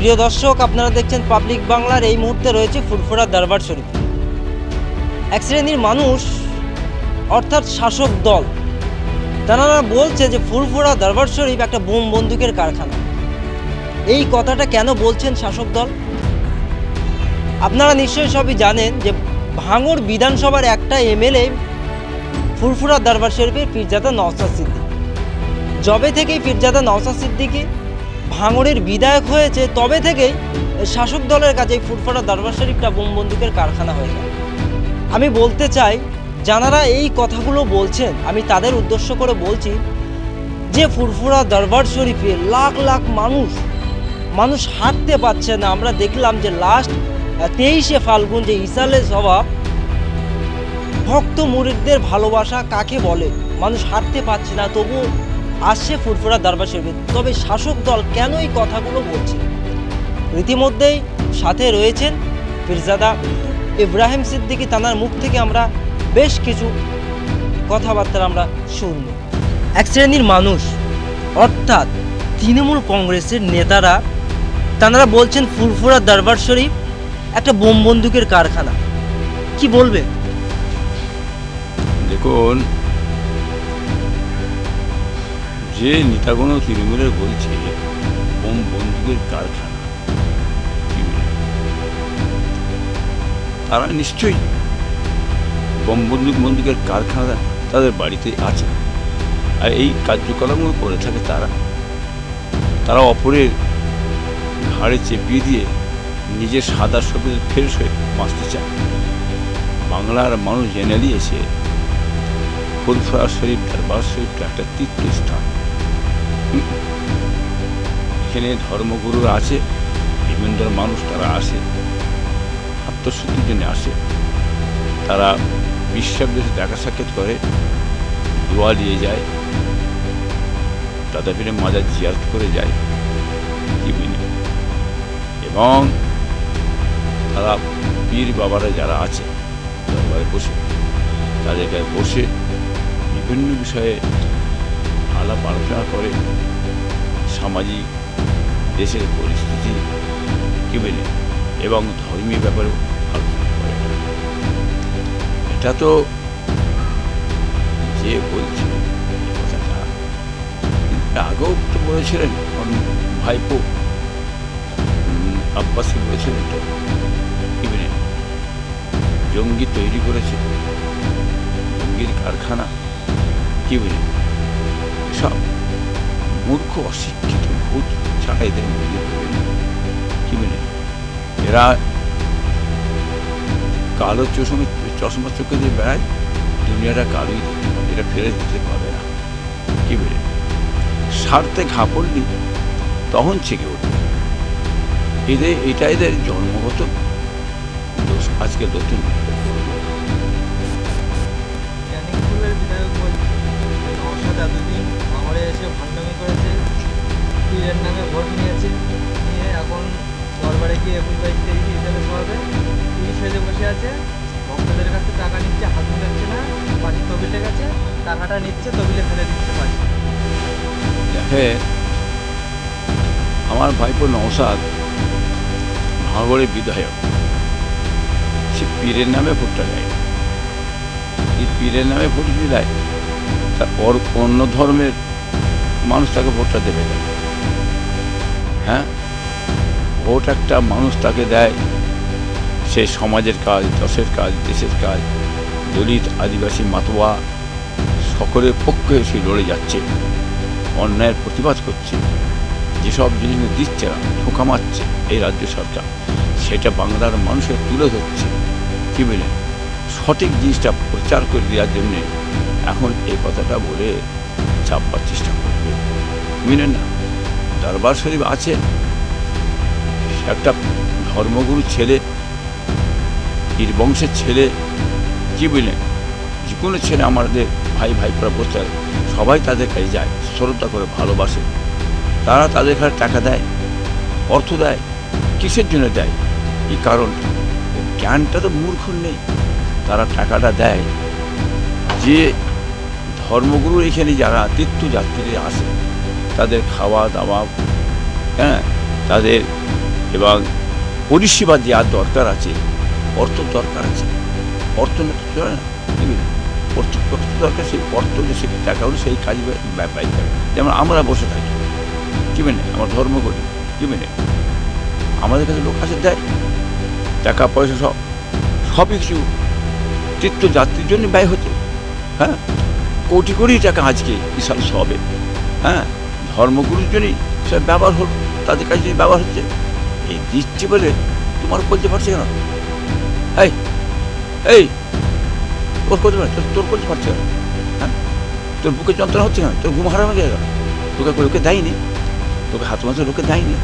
প্রিয় দর্শক, আপনারা দেখছেন পাবলিক বাংলার এই মুহূর্তে রয়েছে ফুরফুরা দরবার শরীফ। এক শ্রেণির মানুষ, অর্থাৎ শাসক দল, তারা বলছে যে ফুরফুরা দরবার শরীফ একটা বোম বন্দুকের কারখানা। এই কথাটা কেন বলছেন শাসক দল? আপনারা নিশ্চয়ই সবই জানেন যে ভাঙড় বিধানসভার একটা এমএলএ ফুরফুরা দরবার শরীফের পীরজাদা নওসাদ সিদ্দিক। জবে থেকেই পীরজাদা নওসাদ সিদ্দিকি ভাঙড়ের বিধায়ক হয়েছে, তবে থেকেই শাসক দলের কাছে এই ফুরফুরা দরবার শরীফটা বোম বন্দুকের কারখানা হয়ে গেল। আমি বলতে চাই যারা এই কথাগুলো বলছেন, আমি তাদের উদ্দেশ্য করে বলছি যে ফুরফুরা দরবার শরীফে লাখ লাখ মানুষ মানুষ হাঁটতে পারছে না। আমরা দেখলাম যে লাস্ট তেইশে ফাল্গুন যে ইসালে সভা, ভক্ত মুরিদদের ভালোবাসা কাকে বলে? মানুষ হাঁটতে পারছে না তবু আসছে ফুরফুরা দরবার শরীফে। তবে শাসক দল কেন এই কথাগুলো বলছে? রীতিমধ্যেই সাথে রয়েছেন ফিরজাদা ইব্রাহিম সিদ্দিকী। তানার মুখ থেকে আমরা বেশ কিছু কথাবার্তা আমরা শুনব। এক শ্রেণির মানুষ, অর্থাৎ তৃণমূল কংগ্রেসের নেতারা তানারা বলছেন ফুরফুরা দরবার শরীফ একটা বোম বন্দুকের কারখানা। কি বলবে? দেখুন যে নেতাগুলো তৃণমূলের বলছে বোম বন্দুকের কারখানা। তারা নিশ্চয়ই বোম বন্দুক বন্দুকের কারখানা তাদের বাড়িতে আছে। আর এই কার্যকলাপগুলো করে থাকে তারা। তারা অপরের ঘাড়ে চেপিয়ে দিয়ে নিজের সাদা সবুজ ফ্রেশ হয়ে বাঁচতে চায়। বাংলার মানুষ জেনে নিয়েছে ফুলফরা শরীফ দরবার শরীফটা একটা তীর্থস্থান। এখানে ধর্মগুরু আছে বিভিন্ন মানুষ তারা আসে আত্মশুদ্ধির জন্য আসে। তারা বিশ্বের দেশে দেখা সাক্ষাৎ করে, দোয়া দিয়ে যায় তাদের ফিরে মাজার জিয়ারত করে যায় এবং তারা পীর বাবারা যারা আছে বসে তাদের বসে বিভিন্ন বিষয়ে আলাপ আলোচনা করে সামাজিক দেশের পরিস্থিতি কি বলে এবং ধর্মীয় ব্যাপারেও আলোচনা করে। এটা তো যে বলছে আগেও তো বলেছিলেন ভাইপো উম, আব্বাসকে বলেছিলেন তো জঙ্গি তৈরি করেছে জঙ্গির কারখানা কি বলি সব। মূর্খ, অশিক্ষিত, ভূত ছাড়া এদের মধ্যে কি বলে এরা কালো চশমে চশমা চোখে দিয়ে বেড়ায়, দুনিয়াটা কালোই দেখতে পাবে এরা ফেরত দিতে পারবে না। কি বলে স্বার্থে ঘা পড়লি, তখন ছেকে উঠবে। এদের এটা এদের জন্মগত দোষ, আজকে নতুন। বিধায়ক এসে ভান্ডামি করেছে, পীরের নামে ভোট নিয়েছে, নিয়ে এখন দরবারে গিয়ে একুশ বাইশ তেইশ হিসেবে সবাবে পুলিশ সেজে বসে আছে, ভক্তদের কাছে টাকা নিচ্ছে, হাত মিলাচ্ছে না পাশে তবিলে গেছে, টাকাটা নিচ্ছে তবিলে ফেলে দিচ্ছে পাশে দেখে আমার ভাইপো নওসাদ ভাঙড়ের বিধায়ক। সে পীরের নামে ভোটটা দেয় এই পীরের নামে ভোট যদি দেয় তা ওর অন্য ধর্মের মানুষ তাকে ভোটটা দেবে কেন? হ্যাঁ? ভোট একটা মানুষ তাকে দেয়, সে সমাজের কাজ, দশের কাজ, দেশের কাজ, দলিত, আদিবাসী, মাতোয়া, সকলের পক্ষে সে লড়ে যাচ্ছে, অন্যায়ের প্রতিবাদ করছে, যেসব জিনিস দিচ্ছে না, ঠোকা মারছে এই রাজ্য সরকার, সেটা বাংলার মানুষের তুলে ধরছে। কি বলেন সঠিক জিনিসটা প্রচার করে দেওয়ার জন্যে এখন এই কথাটা বলে চাপবার চেষ্টা বুঝলেন না। দরবার শরীফ আছে। একটা ধর্মগুরু ছেলে বীর বংশের ছেলে কি বুঝলেন যে কোনো ছেলে আমাদের ভাই ভাইপরা বসতে আছে, সবাই তাদের কাছে যায় শ্রদ্ধা করে ভালোবাসে। তারা তাদের কাছে টাকা দেয় অর্থ দেয় কিসের জন্য দেয়? এই কারণ? জ্ঞানটা তো মূর্খ নেই। তারা টাকাটা দেয়। যে ধর্মগুরু এখানে যারা তীর্থযাত্রীরা আসে তাদের খাওয়া দাওয়া হ্যাঁ তাদের এবং পরিষেবা দেওয়ার দরকার আছে, অর্থ দরকার আছে। অর্থ না তো চলে না অর্থ দরকার, সেই অর্থ যে সেই টাকা হলে সেই কাজ ব্যয় যাবে যেমন আমরা বসে থাকি, কি মেনে? আমরা ধর্ম করি কি মেনে? আমাদের কাছে লোক আসে, দেয়। টাকা, পয়সা সব, সবই কিছু তীর্থযাত্রীর জন্য ব্যয় হচ্ছে হ্যাঁ? কোটি কোটি টাকা আজকে বিশাল সবে হ্যাঁ? ধর্মগুরুর জন্যই সব ব্যবহার হল, তাদের কাছে যদি ব্যবহার হচ্ছে, এই দৃষ্টি বলে তোমার বলতে পারছে কেন? এই এই, ওর করতে পারছে তোর করতে পারছে কেন? হ্যাঁ? তোর বুকে যন্ত্রণা হচ্ছে কেন? তোর ঘুম হারানো হয়ে কেন তোকে লোকে দেয়নি? তোকে হাত মাঝে লোকে দেয়নি?